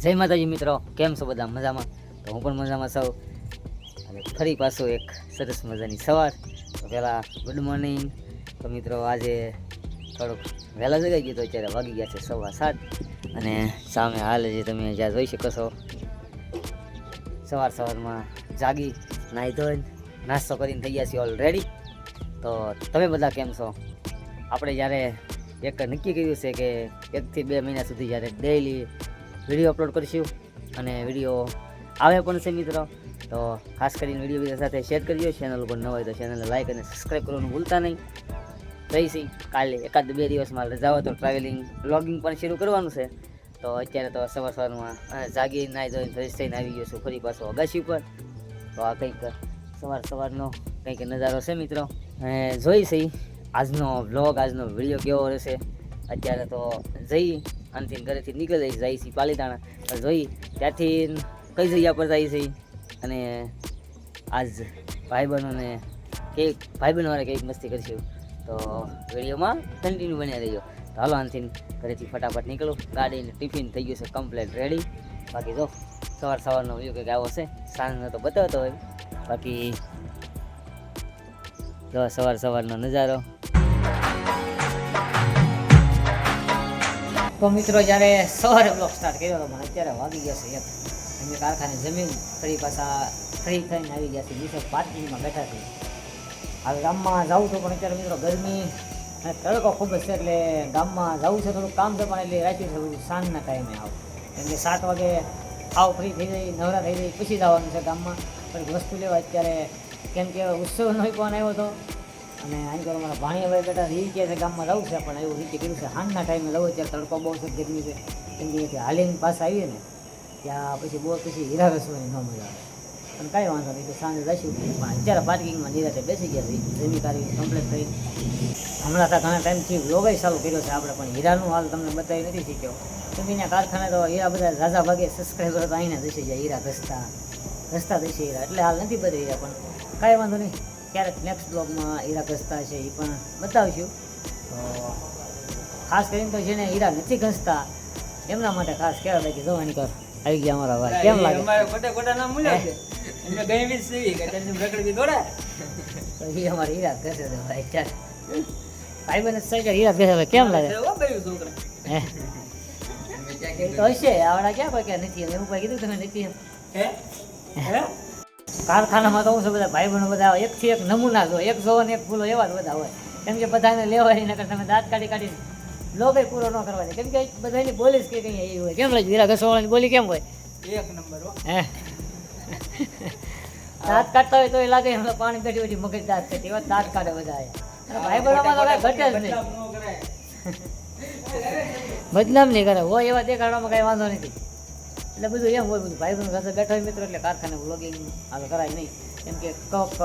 જય માતાજી મિત્રો, કેમ છો બધા? મજામાં? તો હું પણ મજામાં છું. અને ફરી પાછું એક સરસ મજાની સવાર. તો પહેલાં ગુડ મોર્નિંગ તો મિત્રો, આજે થોડુંક વહેલા જગાઈ ગયું તો અત્યારે વાગી ગયા છે સવા સાત. અને સામે હાલ જે તમે જ્યાં જોઈ શકો છો, સવાર સવારમાં જાગી, નાહી ધોઈને નાસ્તો કરીને થઈ ગયા છીએ ઓલરેડી તો તમે બધા કેમ છો? આપણે જ્યારે એક નક્કી કર્યું છે કે એકથી બે મહિના સુધી જ્યારે ડેઈલી વીડિયો અપલોડ કરીશું અને વીડિયો આવે પણ છે મિત્રો, તો ખાસ કરીને વીડિયો બીજા સાથે શેર કરજો ચેનલ ઉપર ન હોય તો ચેનલને લાઈક અને સબસ્ક્રાઈબ કરવાનું ભૂલતા નહીં. રહીશી કાલે એકાદ બે દિવસમાં રજા હોય તો ટ્રાવેલિંગ બ્લોગિંગ પણ શરૂ કરવાનું છે. તો અત્યારે તો સવાર સવારમાં જાગી નાહી ધોઈને ફ્રેશ થઈને આવી ગયો છું ફરી પાછો અગાશી ઉપર. તો આ કંઈક સવાર સવારનો કંઈક નજારો છે મિત્રો. અને જોઈ આજનો બ્લોગ આજનો વીડિયો કેવો રહેશે. અત્યારે તો જઈ આનથી ઘરેથી નીકળી જાય છે પાલીતાણા. જોઈ, ત્યાંથી કઈ જગ્યા પર જાય છે? અને આજ ભાઈબંધોને કેક ભાઈબંધોને કંઈક મસ્તી કરીશું તો વિડીયોમાં કન્ટિન્યુ બન્યા રહ્યો તો હાલો આનથી ઘરેથી ફટાફટ નીકળો. ગાડીને ટિફિન થઈ ગયું છે કમ્પ્લેટ રેડી બાકી જો, સવાર સવારનો વ્યૂ કંઈક આવો છે, સાંજનો તો બતાવતો હોય. બાકી જો, સવાર સવારનો નજારો. તો મિત્રો, જ્યારે સવારે બ્લોક સ્ટાર્ટ કર્યો હતો પણ અત્યારે વાગી ગયા છે એક. અમે કારખાને જમીન ફરી પાછા ફ્રી થઈને આવી ગયા છે નીચે પાર્કિંગમાં બેઠા છે હવે ગામમાં જાઉં છું, પણ અત્યારે મિત્રો ગરમી અને તડકો ખૂબ જ છે એટલે ગામમાં જવું છે, થોડુંક કામ છે પણ એટલે રાખ્યું છે, બધું સાંજના ટાઈમે આવું. કેમ કે સાત વાગે આવ ફ્રી થઈ જાય, નવરા થઈ જાય, પછી જવાનું છે ગામમાં. પણ વસ્તુ લેવા અત્યારે, કેમ કે ઉત્સવનો પણ આવ્યો હતો અને અહીં કરો મારા ભાણિયાભાઈ બેટા એ કહે છે ગામમાં રહું છે, પણ એવું રીતે કીધું છે સાંજના ટાઈમે રહું ત્યારે તડકો બહુ છે, ગરમી છે. કેમ કે હાલીને પાસે આવીએ ને, ત્યાં પછી બહુ પછી હીરા વેસવાની ન મજા આવે. પણ કાંઈ વાંધો નહીં, તો સાંજે જઈશું. પણ અત્યારે પાર્કિંગમાં નિરાતે બેસી ગયા છે જમી કાર્ય કમ્પ્લીટ થઈ હમણાં તો ઘણા ટાઈમથી વ્લોગય ચાલુ કર્યો છે આપણે, પણ હીરાનું હાલ તમને બતાવી નથી શીખ્યો કેમ કે અહીંયા કારખાને તો હીરા બધા રાજા ભાગે સબસ્ક્રાઈબર તો અહીંને દસી જાય હીરા ઘસતા ઘસતા દસી હીરા. એટલે હાલ નથી બધા હીરા પણ કાંઈ વાંધો નહીં. ક્યારેક નેક્સ્ટ બ્લોગમાં હીરા ઘસતા છે એ પણ બતાવીશું. તો ખાસ કરીને તો જેને હીરા નથી ઘસતા. એમના માટે ખાસ કહેવા લાગે જવાની કર આવી ગયા અમારા વાત કેમ લાગે? અમારે ખોટા ખોટા નામ મૂલ્યા છે. એમને ગઈ વીસ સીવી કે તો એ અમારે હીરા ઘસે છે ભાઈ ચાલ. ભાઈ બને સાઈડ હીરા ઘસે કેમ લાગે? ઓ બેયું છોકરા. હે? એ તો હશે આવડા ક્યાં કોઈ નથી એવું કોઈ કીધું તમે નથી એમ. હે? હે? કારખાનામાં તો શું બધા ભાઈ બહેનો બધા એકથી એક નમૂના જો એક જોવો ને એક ભૂલો એવા જ બધા હોય. કેમ કે બધાને લેવાની કરતા તમે દાંત કાઢી કાઢી લોભે પૂરો ન કરવા દે. કેમ કે બધાની બોલી કે કંઈ એવી હોય. કેમ લાગે ઘસવાળાની બોલી કેમ હોય? એક નંબર હે. દાંત કાઢતા હોય તો એ લાગે એમને પાણી કાઢી બધી મગજ દાંત કાઢી એવા દાંત કાઢે બધા. ભાઈ બહેનોમાં તો કાંઈ ઘટે જ નહીં. બદનામ નહીં કરે. હોય એવા દેખાડવામાં કાંઈ વાંધો નથી. એટલે બધું એમ હોય બધું. ભાઈ બહેન સાથે બેઠા હોય મિત્રો એટલે કારખાને વ્લોગિંગ હાલ કરાય નહીં. કેમ કે કપ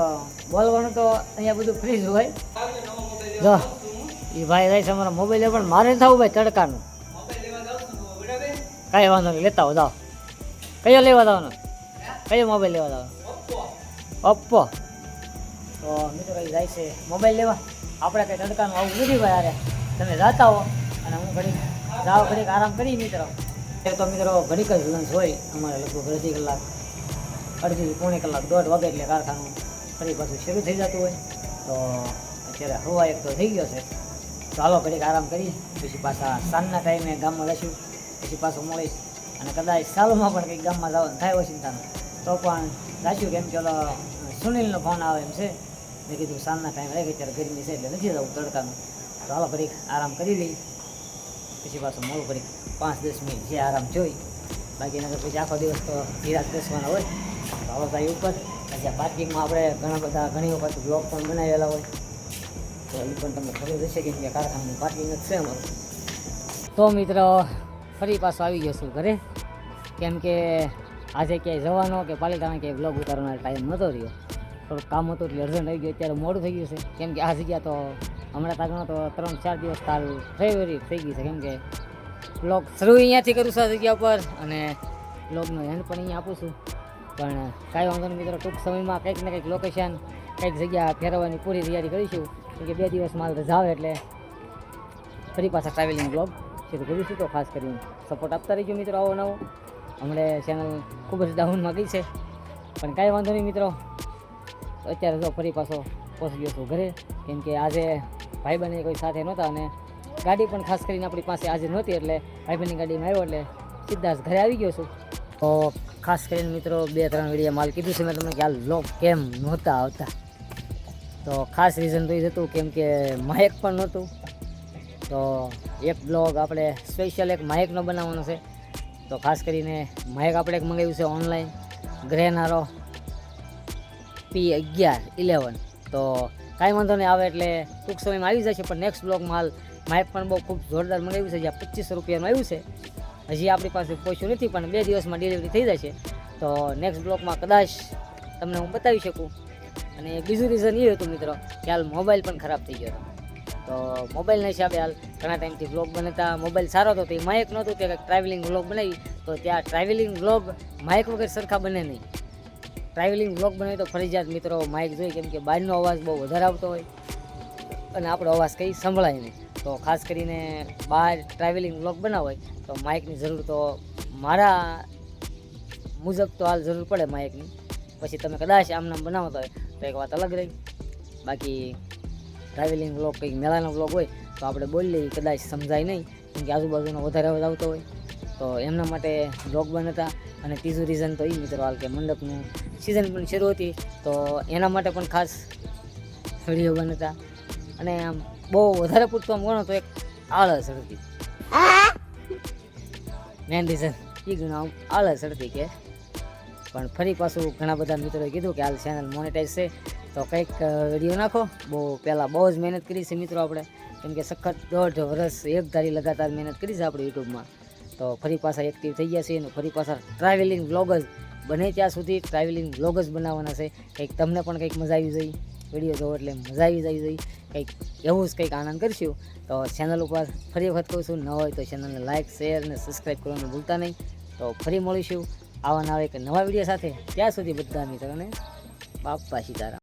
બોલવાનું તો અહીંયા બધું ફ્રી જ હોય. જો એ ભાઈ રહે છે અમારા મોબાઈલ પણ મારે થવું ભાઈ તડકાનું. કાંઈ વાંધો નહીં, લેતા હો, જાઓ. કયો લેવા જવાનો? કયો મોબાઈલ લેવા જવાનો? ઓપ્પો તો મિત્રો એ જાય છે મોબાઈલ લેવા. આપણે કંઈ તડકાનું આવું નથી ભાઈ અરે તમે જાતા હો, અને હું ઘડીક જાઓ ઘડીક આરામ કરી, મિત્રો. ત્યારે તો મિત્રો ઘડીક જ લંચ હોય. અમારે લગભગ અડધી કલાક, અડધી પોણી કલાક દોઢ વાગે એટલે કારખાનું ફરી પાછું શરૂ થઈ જતું હોય. તો અત્યારે હવા એક તો થઈ ગયો છે. તો હાલો ઘડીક આરામ કરીએ. પછી પાછા સાંજના ટાઈમે ગામમાં રહીશું પછી પાછું મળીશ. અને કદાચ સાલોમાં પણ કંઈક ગામમાં જવાનું થાય વોશિંગ્ટન તો પણ જાશું કેમ કે ઓલો સુનિલનો ફોન આવે એમ છે. મેં કીધું સાંજના ટાઈમ રહે અત્યારે ગરમી છે એટલે નથી જવું તડકાનું. તો હાલો ઘડીક આરામ કરી લઈ પછી પાછું મોડું કરી પાંચ દસ મિનિટ જે આરામ જોઈ. બાકી નગર પછી આખો દિવસ તો ધીરાજ બેસવાના હોય. હાલો ઉપર. પછી પાર્કિંગમાં આપણે ઘણા બધા ઘણી વખત બ્લોગ પણ બનાવેલા હોય. તો એ પણ તમને ખબર હશે કે કારખાનાનું પાર્કિંગ જ છે અમારું. તો મિત્ર, ફરી પાછો આવી ગયો છું ઘરે. કેમ કે આજે ક્યાંય જવાનો કે પાલિતાણા ક્યાંય બ્લોગ ઉતારવાનો ટાઈમ નહોતો રહ્યો. થોડુંક કામ હતું એટલે અર્જન્ટ આવી ગયું અત્યારે મોડું થઈ ગયું છે. કેમ કે આ જગ્યા તો હમણાં તાગણો તો ત્રણ ચાર દિવસ કાલ ફેવરિટ થઈ ગઈ છે, કેમ કે બ્લોગ શરૂ અહીંયાથી કરું છું આ જગ્યા ઉપર અને બ્લોગનો એન્ડ પણ અહીંયા આપું છું. પણ કાંઈ વાંધો નહીં મિત્રો, ટૂંક સમયમાં કંઈક ને કંઈક લોકેશન કંઈક જગ્યા ફેરવવાની પૂરી તૈયારી કરીશું. કેમ કે બે દિવસ માલ રજા આવે એટલે ફરી પાછા ટ્રાવેલિંગ બ્લોગ શરૂ કરીશું તો ખાસ કરીને સપોર્ટ આપતા રહીજો મિત્રો આવો નવો હમણાં ચેનલ ખૂબ જ ડાઉનમાં ગઈ છે. પણ કાંઈ વાંધો નહીં મિત્રો, અત્યારે જો ફરી પાછો પહોંચી ગયો છું ઘરે. કેમ કે આજે ભાઈબંધને કોઈ સાથે નહોતા અને ગાડી પણ ખાસ કરીને આપણી પાસે આજે નહોતી એટલે ભાઈબંધની ગાડીમાં આવ્યો એટલે સીધા જ ઘરે આવી ગયો છું. તો ખાસ કરીને મિત્રો બે ત્રણ વિડીયા માલ કીધું છે મેં તમને કે આ લોક કેમ નહોતા આવતા? તો ખાસ રીઝન તો એ જ હતું કેમ કે માયક પણ નહોતું. તો એક બ્લોગ આપણે સ્પેશિયલ એક માયકનો બનાવવાનો છે. તો ખાસ કરીને માયક આપણે એક મંગાવ્યું છે ઓનલાઈન ગ્રેનારો પી અગિયાર ઇલેવન તો કાંઈ વાંધો નહીં, આવે એટલે ટૂંક સમયમાં આવી જશે. પણ નેક્સ્ટ બ્લોગમાં માલ માઇક પણ બહુ ખૂબ જોરદાર મંગાવ્યું છે જ્યાં પચીસો રૂપિયાનું આવ્યું છે. હજી આપણી પાસે પહોંચ્યું નથી, પણ બે દિવસમાં ડિલિવરી થઈ જશે. તો નેક્સ્ટ બ્લોગમાં કદાચ તમને હું બતાવી શકું. અને બીજું રીઝન એ હતું મિત્રો, કે હાલ મોબાઈલ પણ ખરાબ થઈ ગયો હતો. તો મોબાઈલના હિસાબે હાલ ઘણા ટાઈમથી બ્લોગ બનતા મોબાઈલ સારો હતો, તો એ માઇક નહોતું તે ટ્રાવેલિંગ બ્લોગ બનાવી, તો ત્યાં ટ્રાવેલિંગ બ્લોગ માઇક વગર સરખા બને નહીં. ટ્રાવેલિંગ વ્લોગ બનાવી તો ફરજિયાત મિત્રો માઇક જોઈ કેમ કે બહારનો અવાજ બહુ વધારે આવતો હોય. અને આપણો અવાજ કંઈ સંભળાય નહીં. તો ખાસ કરીને બહાર ટ્રાવેલિંગ વ્લોગ બનાવો હોય તો માઇકની જરૂર તો મારા મુજબ તો હાલ જરૂર પડે માઇકની. પછી તમે કદાચ આમનામ બનાવતા હોય, તો એક વાત અલગ રહી. બાકી ટ્રાવેલિંગ વ્લોગ કંઈક મેળાનો વ્લોગ હોય, તો આપણે બોલી લઈએ કદાચ સમજાય નહીં, કેમ કે આજુબાજુનો વધારે અવાજ આવતો હોય. તો એમના માટે વ્લોગ બનતા અને ત્રીજું રીઝન તો એ મિત્રો હાલ કે મંડપનું સિઝન પણ શરૂ હતી, તો એના માટે પણ ખાસ વીડિયો બનતા અને આમ બહુ વધારે પૂરતું આમ ગણો તો એક આળસ હતી મેન રીઝન એ ગણો આમ આળસ હતી કે. પણ ફરી પાછું ઘણા બધા મિત્રોએ કીધું કે હાલ ચેનલ મોનેટાઈઝ છે, તો કંઈક વીડિયો નાખો. બહુ પહેલાં બહુ જ મહેનત કરી છે મિત્રો આપણે. કેમ કે સખત દોઢ વર્ષ એક ધારી લગાતાર મહેનત કરી છે આપણે યુટ્યુબમાં તો ફરી પાછા એક્ટિવ થઈ ગયા છે અને ફરી પાછા ટ્રાવેલિંગ વ્લોગ જ બને ત્યાં સુધી ટ્રાવેલિંગ વ્લોગ જ બનાવવાના છે. કંઈક તમને પણ કંઈક મજા આવી જઈ વીડિયો જોવો એટલે મજા આવી જાય જોઈએ કંઈક એવું જ કંઈક આનંદ કરીશું. તો ચેનલ ઉપર ફરી વખત કહું છું, ન હોય તો ચેનલને લાઇક શેર અને સબસ્ક્રાઈબ કરવાનું ભૂલતા નહીં. તો ફરી મળીશું આવા નવા એક નવા વીડિયો સાથે. ત્યાં સુધી બધા મિત્રોને બાપા સીતારામ.